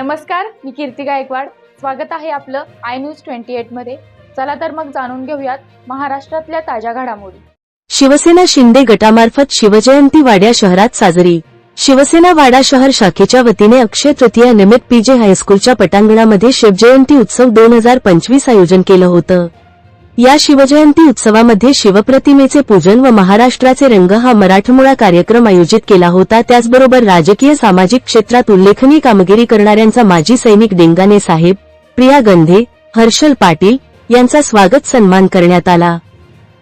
नमस्कार मी कीर्ती गायकवाड. स्वागत आहे आपलं आय न्यूज ट्वेंटी एटमध्ये. चला तर मग जाणून घेऊयात महाराष्ट्रातल्या ताज्या घडामोडी. शिवसेना शिंदे गटामार्फत शिवजयंती वाड्या शहरात साजरी. शिवसेना वाडा शहर शाखेच्या वतीने अक्षय तृतीया निमित्त पीजे हायस्कूलच्या पटांगणामध्ये शिवजयंती उत्सव दोन हजार पंचवीस आयोजन केलं होतं. या शिवजयंती उत्सवामध्ये शिवप्रतिमेचे पूजन व महाराष्ट्राचे रंग हा मराठमोळा कार्यक्रम आयोजित केला होता. त्याचबरोबर राजकीय सामाजिक क्षेत्रात उल्लेखनीय कामगिरी करणाऱ्यांचा माजी सैनिक डेंगाने साहेब प्रिया गंधे हर्षल पाटील यांचा स्वागत सन्मान करण्यात आला.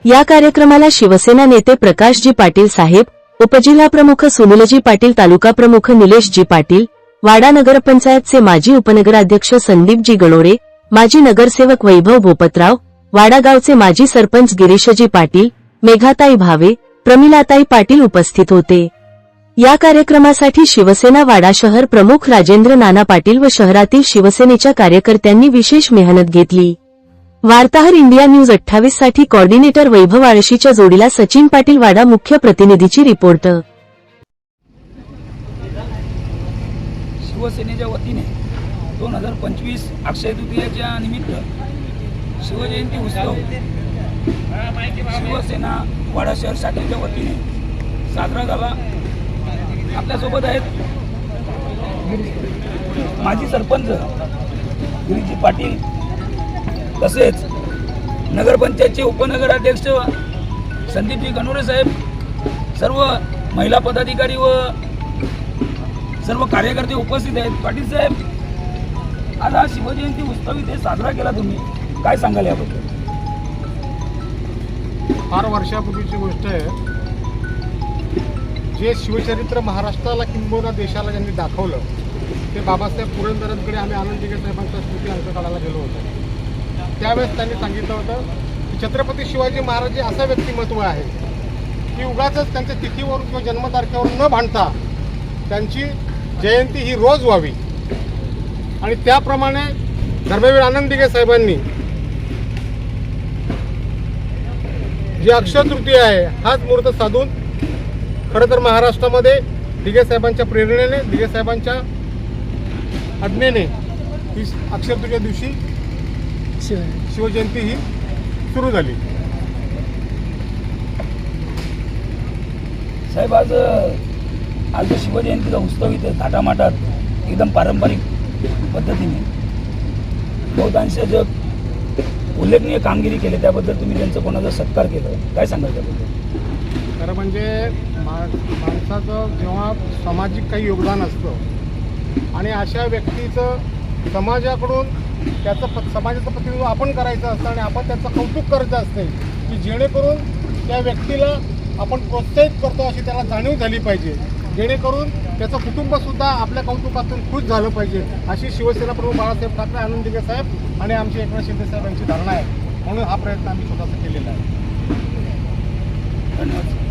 या कार्यक्रमाला शिवसेना नेते प्रकाशजी पाटील साहेब उपजिल्हाप्रमुख सुनीलजी पाटील तालुका प्रमुख निलेशजी पाटील वाडा नगरपंचायतचे माजी उपनगराध्यक्ष संदीपजी गणोरे माजी नगरसेवक वैभव भोपतराव वाडागावचे माजी सरपंच गिरीशजी पाटील मेघाताई भावे प्रमिलाताई पाटील उपस्थित होते. या कार्यक्रमासाठी शिवसेना वाडा शहर प्रमुख राजेंद्र नाना पाटील व शहरातील शिवसेनेच्या कार्यकर्त्यांनी विशेष मेहनत घेतली. वार्ताहर इंडिया न्यूज अठ्ठावीससाठी कॉर्डिनेटर वैभव आळशीच्या जोडीला सचिन पाटील वाडा मुख्य प्रतिनिधीची रिपोर्ट. शिवसेनेच्या वतीने दोन हजार पंचवीस अक्षय तृतीयाच्या निमित्त शिवजयंती उत्सव शिवसेना वाडा शहर शाखेच्या वतीने साजरा झाला. आपल्यासोबत आहेत माजी सरपंच गिरीजी पाटील तसेच नगरपंचायतचे उपनगराध्यक्ष संदीपजी गणोरे साहेब सर्व महिला पदाधिकारी व सर्व कार्यकर्ते उपस्थित आहेत. पाटील साहेब आज हा शिवजयंती उत्सव इथे साजरा केला तुम्ही. काय सांगाल याबद्दल? फार वर्षापूर्वीची गोष्ट आहे. जे शिवचरित्र महाराष्ट्राला किंबहुना देशाला ज्यांनी दाखवलं ते बाबासाहेब पुरंदरांकडे आम्ही आनंद साहेबांचा स्मृती अंक काढायला गेलो होतो. त्यावेळेस त्यांनी सांगितलं होतं की छत्रपती शिवाजी महाराज हे असं व्यक्तिमत्व आहे की उगाच त्यांच्या तिथीवर किंवा जन्मतारखेवर न भांडता त्यांची जयंती ही रोज व्हावी. आणि त्याप्रमाणे धर्मवीर आनंद साहेबांनी जी अक्षय तृतीय आहे हाच मुहूर्त साधून खरं तर महाराष्ट्रामध्ये दिगे साहेबांच्या प्रेरणेने दिगे साहेबांच्या आज्ञेने ही अक्षय तृतीया दिवशी शिवजयंती ही सुरू झाली. साहेब आज आज शिवजयंतीचा उत्सव इथे थाटामाटात एकदम पारंपरिक पद्धतीने. बहुतांश जग उल्लेखनीय कामगिरी केली त्याबद्दल तुम्ही त्यांचं कोणाचा सत्कार केलं? काय सांगाल त्याबद्दल? खरं म्हणजे मा माणसाचं जेव्हा सामाजिक काही योगदान असतं आणि अशा व्यक्तीचं समाजाकडून त्याचं प समाजाचं प्रतिनिधित्व आपण करायचं असतं आणि आपण त्याचं कौतुक करायचं असते की जेणेकरून त्या व्यक्तीला आपण प्रोत्साहित करतो अशी त्याला जाणीव झाली पाहिजे. जेणेकरून त्याचं कुटुंबसुद्धा आपल्या कौतुकातून खुश झालं पाहिजे अशी शिवसेना प्रमुख बाळासाहेब ठाकरे आनंद दिघे साहेब आणि आमचे एकनाथ शिंदे साहेब यांची धारणा आहे म्हणून हा प्रयत्न आम्ही स्वतःचा केलेला आहे. धन्यवाद.